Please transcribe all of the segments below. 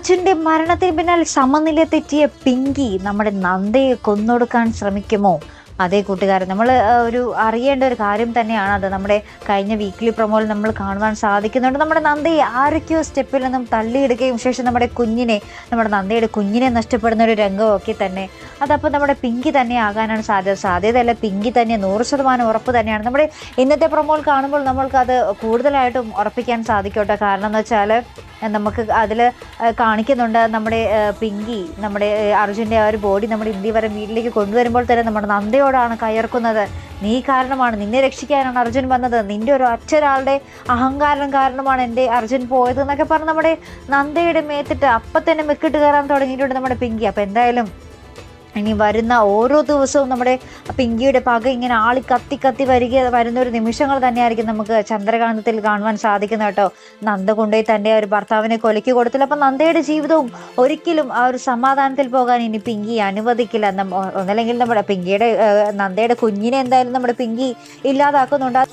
അർജുന്റെ മരണത്തിന് പിന്നാലെ സമനില തെറ്റിയ പിങ്കി നമ്മുടെ നന്ദയെ കൊന്നൊടുക്കാൻ ശ്രമിക്കുമോ? അതേ കൂട്ടുകാരൻ. നമ്മൾ ഒരു അറിയേണ്ട ഒരു കാര്യം തന്നെയാണ് അത്. നമ്മുടെ കഴിഞ്ഞ വീക്ക്ലി പ്രൊമോയിൽ നമ്മൾ കാണുവാൻ സാധിക്കുന്നുണ്ട്. നമ്മുടെ നന്ദി ആരൊക്കെയോ സ്റ്റെപ്പിൽ നിന്നും തള്ളിയിടുകയും ശേഷം നമ്മുടെ കുഞ്ഞിനെ നമ്മുടെ നന്ദയുടെ കുഞ്ഞിനെ നഷ്ടപ്പെടുന്ന ഒരു രംഗമൊക്കെ തന്നെ. അതപ്പോൾ നമ്മുടെ പിങ്കി തന്നെ ആകാനാണ് സാധ്യത. സാധ്യതയല്ല പിങ്കി തന്നെ നൂറ് ശതമാനം ഉറപ്പ് തന്നെയാണ്. നമ്മുടെ ഇന്നത്തെ പ്രൊമോൾ കാണുമ്പോൾ നമ്മൾക്കത് കൂടുതലായിട്ടും ഉറപ്പിക്കാൻ സാധിക്കട്ടെ. കാരണം എന്ന് വെച്ചാൽ നമുക്ക് അതിൽ കാണിക്കുന്നുണ്ട് നമ്മുടെ പിങ്കി നമ്മുടെ അർജുന്റെ ആ ഒരു ബോഡി നമ്മുടെ ഇന്ത്യ വരെ വീട്ടിലേക്ക് കൊണ്ടുവരുമ്പോൾ തന്നെ നമ്മുടെ നന്ദയോടാണ് കയർക്കുന്നത്. നീ കാരണമാണ് നിന്നെ രക്ഷിക്കാനാണ് അർജുൻ വന്നത്. നിന്റെ ഒരു ഒറ്റൊരാളുടെ അഹങ്കാരം കാരണമാണ് എന്റെ അർജുൻ പോയത് എന്നൊക്കെ പറഞ്ഞ് നമ്മുടെ നന്ദയുടെ മേത്തിട്ട് അപ്പം തന്നെ മെക്കിട്ട് കയറാൻ തുടങ്ങിയിട്ടുണ്ട് നമ്മുടെ പിങ്കി. അപ്പം എന്തായാലും ഇനി വരുന്ന ഓരോ ദിവസവും നമ്മുടെ പിങ്കിയുടെ പക ഇങ്ങനെ ആളി കത്തി കത്തി വരിക വരുന്ന ഒരു നിമിഷങ്ങൾ തന്നെയായിരിക്കും നമുക്ക് ചന്ദ്രകാന്തത്തിൽ കാണുവാൻ സാധിക്കുന്നത് കേട്ടോ. നന്ദ കൊണ്ടുപോയി തന്റെ ഒരു ഭർത്താവിനെ കൊലക്കി കൊടുത്തില്ല. അപ്പം നന്ദയുടെ ജീവിതവും ഒരിക്കലും ആ ഒരു സമാധാനത്തിൽ പോകാൻ ഇനി പിങ്കി അനുവദിക്കില്ല. ഒന്നല്ലെങ്കിൽ നമ്മുടെ പിങ്കിയുടെ നന്ദയുടെ കുഞ്ഞിനെ എന്തായാലും നമ്മുടെ പിങ്കി ഇല്ലാതാക്കുന്നുണ്ട്.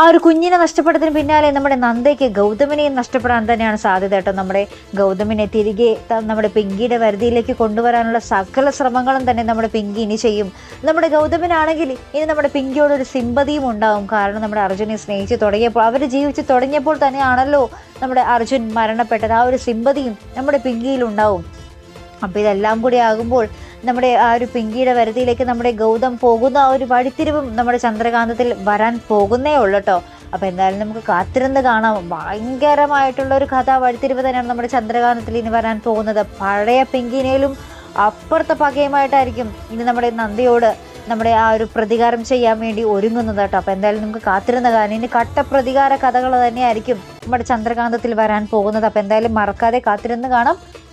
ആ ഒരു കുഞ്ഞിനെ നഷ്ടപ്പെട്ടതിന് പിന്നാലെ നമ്മുടെ നന്ദയ്ക്ക് ഗൗതമിനെയും നഷ്ടപ്പെടാൻ തന്നെയാണ് സാധ്യത കേട്ടോ. നമ്മുടെ ഗൗതമിനെ തിരികെ നമ്മുടെ പിങ്കിയുടെ വരുതിയിലേക്ക് കൊണ്ടുവരാനുള്ള സകല ശ്രമങ്ങളും തന്നെ നമ്മുടെ പിങ്കി ഇനി ചെയ്യും. നമ്മുടെ ഗൗതമിനാണെങ്കിൽ ഇനി നമ്മുടെ പിങ്കിയോടൊരു സിമ്പതിയും ഉണ്ടാവും. കാരണം നമ്മുടെ അർജുനെ സ്നേഹിച്ച് തുടങ്ങിയപ്പോൾ അവർ ജീവിച്ച് തുടങ്ങിയപ്പോൾ തന്നെയാണല്ലോ നമ്മുടെ അർജുൻ മരണപ്പെട്ടത്. ആ ഒരു സിമ്പതിയും നമ്മുടെ പിങ്കിയിൽ ഉണ്ടാവും. അപ്പോൾ ഇതെല്ലാം കൂടി ആകുമ്പോൾ നമ്മുടെ ആ ഒരു പിങ്കിയുടെ വരുതിയിലേക്ക് നമ്മുടെ ഗൗതം പോകുന്ന ആ ഒരു വഴിത്തിരിവും നമ്മുടെ ചന്ദ്രകാന്തത്തിൽ വരാൻ പോകുന്നേ ഉള്ളൂ കേട്ടോ അപ്പോൾ എന്തായാലും നമുക്ക് കാത്തിരുന്ന് കാണാം. ഭയങ്കരമായിട്ടുള്ള ഒരു കഥ വഴിത്തിരിവ് തന്നെയാണ് നമ്മുടെ ചന്ദ്രകാന്തത്തിൽ ഇനി വരാൻ പോകുന്നത്. പഴയ പിങ്കിനേലും അപ്പുറത്തെ പകയുമായിട്ടായിരിക്കും ഇനി നമ്മുടെ നന്ദിയോട് നമ്മുടെ ആ ഒരു പ്രതികാരം ചെയ്യാൻ വേണ്ടി ഒരുങ്ങുന്നത് കേട്ടോ അപ്പോൾ എന്തായാലും നമുക്ക് കാത്തിരുന്ന കാരണം ഇനി കട്ട പ്രതികാര കഥകൾ തന്നെയായിരിക്കും നമ്മുടെ ചന്ദ്രകാന്തത്തിൽ വരാൻ പോകുന്നത്. അപ്പോൾ എന്തായാലും മറക്കാതെ കാത്തിരുന്ന് കാണാം.